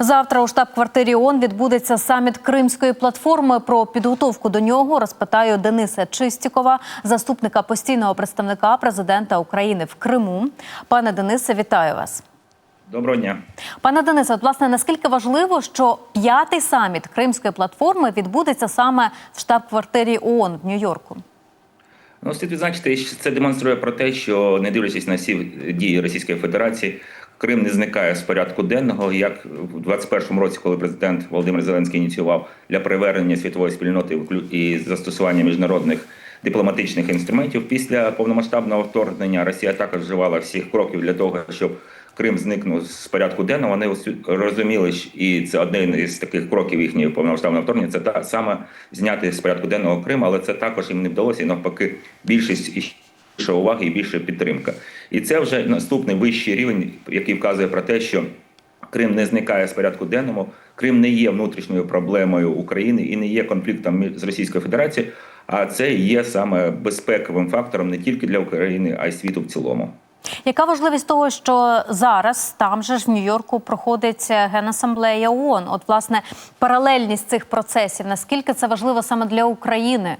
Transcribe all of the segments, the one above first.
Завтра у штаб-квартирі ООН відбудеться саміт Кримської платформи. Про підготовку до нього розпитаю Дениса Чистікова, заступника постійного представника президента України в Криму. Пане Денисе, вітаю вас. Доброго дня. Пане Денисе, от власне наскільки важливо, що п'ятий саміт Кримської платформи відбудеться саме в штаб-квартирі ООН в Нью-Йорку? Ну, слід відзначити, що це демонструє про те, що не дивлячись на всі дії Російської Федерації, Крим не зникає з порядку денного, як в 21-му році, коли президент Володимир Зеленський ініціював для привернення світової спільноти і застосування міжнародних дипломатичних інструментів. Після повномасштабного вторгнення Росія також вживала всіх кроків для того, щоб Крим зникнув з порядку денного. Вони розуміли, і це один із таких кроків їхнього повномасштабного вторгнення. Це та саме зняти з порядку денного Крим, але це також їм не вдалося. І навпаки, більшість більше уваги і більше підтримка. І це вже наступний вищий рівень, який вказує про те, що Крим не зникає з порядку денному. Крим не є внутрішньою проблемою України і не є конфліктом з Російською Федерацією, а це є саме безпековим фактором не тільки для України, а й світу в цілому. Яка важливість того, що зараз там же ж в Нью-Йорку проходить генасамблея ООН? От власне паралельність цих процесів, наскільки це важливо саме для України?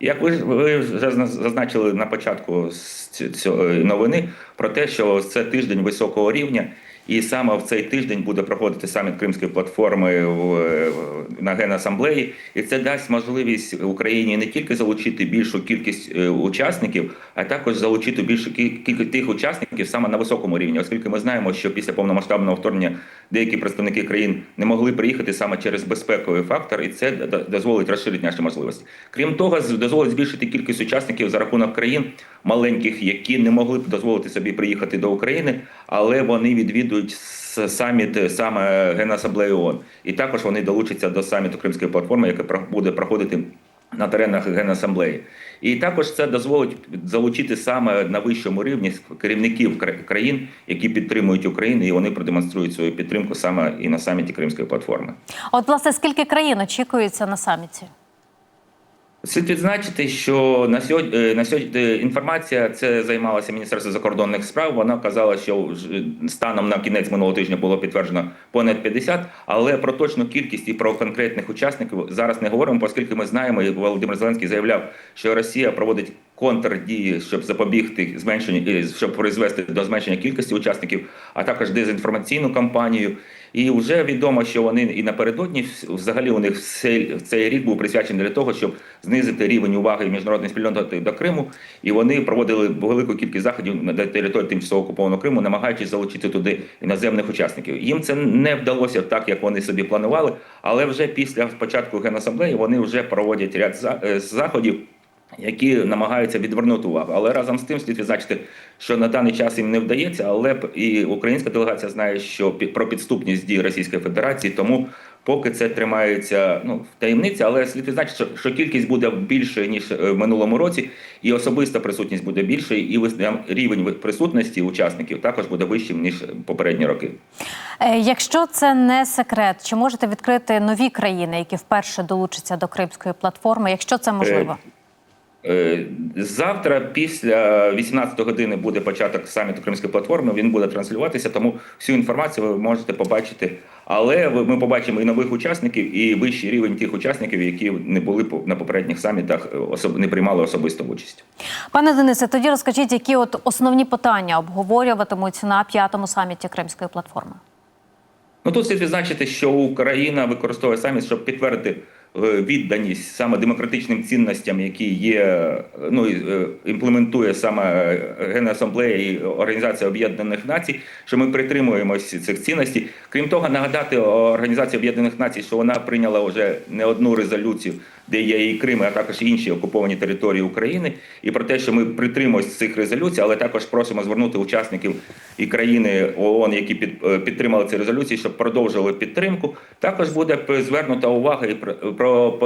Як ви, ви вже зазначили на початку цієї новини про те, що це тиждень високого рівня, і саме в цей тиждень буде проходити саміт Кримської платформи в- на Генасамблеї, і це дасть можливість Україні не тільки залучити більшу кількість е, учасників, а також залучити більшу кількість тих учасників саме на високому рівні, оскільки ми знаємо, що після повномасштабного вторгнення деякі представники країн не могли приїхати саме через безпековий фактор, і це дозволить розширити наші можливості. Крім того, дозволить збільшити кількість учасників за рахунок країн маленьких, які не могли б дозволити собі приїхати до України, але вони відвідують саміт саме Генасамблеї ООН. І також вони долучаться до саміту Кримської платформи, яка буде проходити на теренах Генасамблеї. І також це дозволить залучити саме на вищому рівні керівників кра- країн, які підтримують Україну, і вони продемонструють свою підтримку саме і на саміті Кримської платформи. От власне скільки країн очікується на саміті? Слід відзначити, що на сьогодні е, на сьогодні е, інформація це займалося Міністерство закордонних справ. Вона казала, що вже станом на кінець минулого тижня було підтверджено понад 50, але про точну кількість і про конкретних учасників зараз не говоримо, оскільки ми знаємо, і Володимир Зеленський заявляв, що Росія проводить контрдії, щоб запобігти зменшенню, е, щоб призвести до зменшення кількості учасників, а також дезінформаційну кампанію. І вже відомо, що вони і напередодні взагалі у них цей, рік був присвячений для того, щоб знизити рівень уваги міжнародної спільноти до Криму. І вони проводили велику кількість заходів на території тимчасово окупованого Криму, намагаючись залучити туди іноземних учасників. Їм це не вдалося так, як вони собі планували. Але вже після початку генасамблеї вони вже проводять ряд е, заходів які намагаються відвернути увагу. Але разом з тим слід відзначити, що на даний час їм не вдається, але і українська делегація знає, що про підступність дій Російської Федерації, тому поки це тримається ну, в таємниці, але слід відзначити, що, що кількість буде більше ніж е, в минулому році, і особиста присутність буде більше, і вис- рівень присутності учасників також буде вищим ніж попередні роки. Е, Якщо це не секрет, чи можете відкрити нові країни, які вперше долучаться до Кримської платформи, якщо це можливо? Е, Завтра, після 18 години, буде початок саміту Кримської платформи. Він буде транслюватися, тому всю інформацію ви можете побачити. Але ми побачимо і нових учасників, і вищий рівень тих учасників, які не були на попередніх самітах, е, не приймали особисту участь. Пане Денисе, тоді розкажіть, які от основні питання обговорюватимуть на п'ятому саміті Кримської платформи? Ну тут слід відзначити, що Україна використовує саміт, щоб підтвердити е, відданість саме демократичним цінностям, які є, е, ну е, імплементує саме е, Генасамблея і Організація Об'єднаних Націй, що ми притримуємося цих цінностей. Крім того, нагадати Організації Об'єднаних Націй, що вона прийняла вже не одну резолюцію, де є і Крим, а також інші окуповані території України, і про те, що ми притримуємося цих резолюцій, але також просимо звернути учасників і країни ООН, які під, е, підтримали ці резолюції, щоб продовжили підтримку. Також буде звернута увага і про,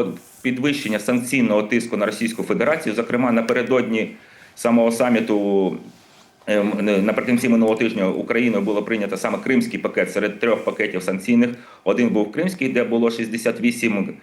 підвищення санкційного тиску на Російську Федерацію, зокрема напередодні самого саміту. Ем, Наприкінці минулого тижня Україною було прийнято саме кримський пакет серед трьох пакетів санкційних. Один був кримський, де було 68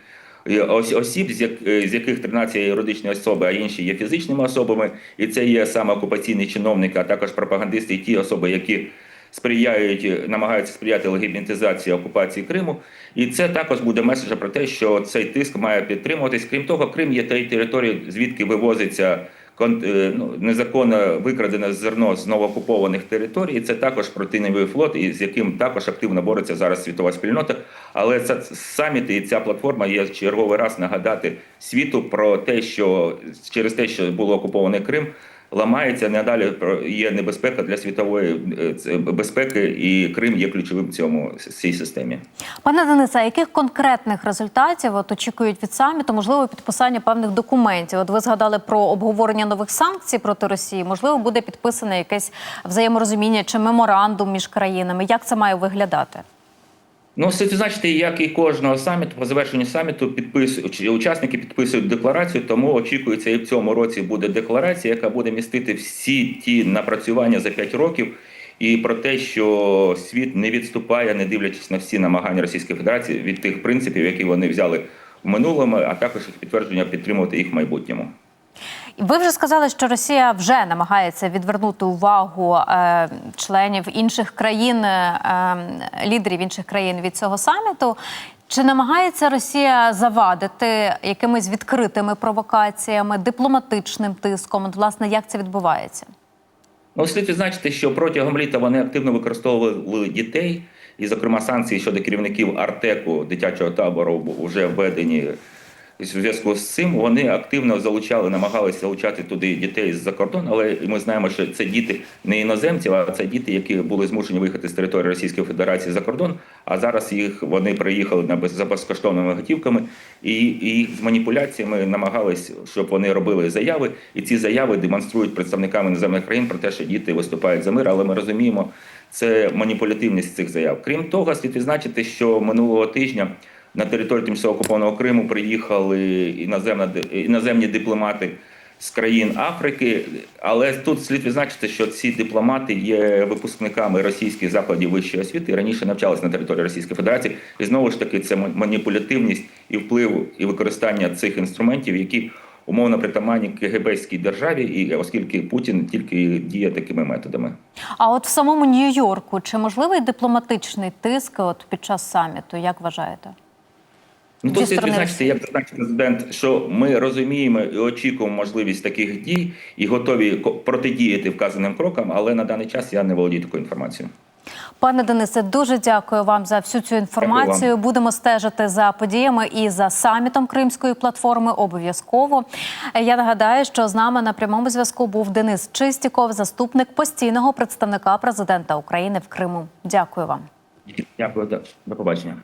і осіб, з е, яких 13 є юридичні особи, а інші є фізичними особами. І це є саме окупаційні чиновники, а також пропагандисти, і ті особи, які сприяють, намагаються сприяти легітимізації окупації Криму. І це також буде меседж про те, що цей тиск має підтримуватись. Крім того, Крим є тією територією, звідки вивозиться е, ну, незаконно викрадене зерно з новоокупованих територій. І Це також протиневий флот, з яким також активно бореться зараз світова спільнота. Але це саміт і ця платформа є черговий раз нагадати світу про те, що через те, що було окупований Крим. Ламається надалі є небезпека для світової е, безпеки, і Крим є ключовим в цьому цій системі. Пане Денисе, яких конкретних результатів от очікують від саміту? Можливо, підписання певних документів. От ви згадали про обговорення нових санкцій проти Росії. Можливо, буде підписане якесь взаєморозуміння чи меморандум між країнами. Як це має виглядати? Ну, слід відзначити, як і кожного саміту, по завершенню саміту підписують учасники підписують декларацію, тому очікується, і в цьому році буде декларація, яка буде містити всі ті напрацювання за 5 років. І про те, що світ не відступає, не дивлячись на всі намагання Російської Федерації від тих принципів, які вони взяли в минулому, а також підтвердження підтримувати їх в майбутньому. Ви вже сказали, що Росія вже намагається відвернути увагу е, членів інших країн, е, лідерів інших країн від цього саміту. Чи намагається Росія завадити якимись відкритими провокаціями, дипломатичним тиском? От, власне, як це відбувається? Ну, слід відзначити, що протягом літа вони активно використовували дітей, і, зокрема, санкції щодо керівників Артеку дитячого табору вже введені. І в зв'язку з цим вони активно залучали, намагалися залучати туди дітей з-за кордону, але ми знаємо, що це діти не іноземців, а це діти, які були змушені виїхати з території Російської Федерації за кордон. А зараз їх вони приїхали на без за безкоштовними готівками і, і з маніпуляціями намагались, щоб вони робили заяви. І ці заяви демонструють представниками іноземних країн про те, що діти виступають за мир. Але ми розуміємо, це маніпулятивність цих заяв. Крім того, слід відзначити, що минулого тижня. На територію тимчасово окупованого Криму приїхали іноземна, іноземні дипломати з країн Африки, але тут слід відзначити, що ці дипломати є випускниками російських закладів вищої освіти раніше навчалися на території Російської Федерації. І знову ж таки, це маніпулятивність і вплив і використання цих інструментів, які умовно притаманні КГБській державі, і оскільки Путін тільки діє такими методами. А от в самому Нью-Йорку чи можливий дипломатичний тиск от під час саміту? Як вважаєте? Ну, тут слід відзначити, як зазначив президент, що ми розуміємо і очікуємо можливість таких дій і готові протидіяти вказаним крокам, але на даний час я не володію такою інформацією. Пане Денисе, дуже дякую вам за всю цю інформацію. Будемо стежити за подіями і за самітом Кримської платформи. Обов'язково. Я нагадаю, що з нами на прямому зв'язку був Денис Чистіков, заступник постійного представника президента України в Криму. Дякую вам. Дякую, до побачення.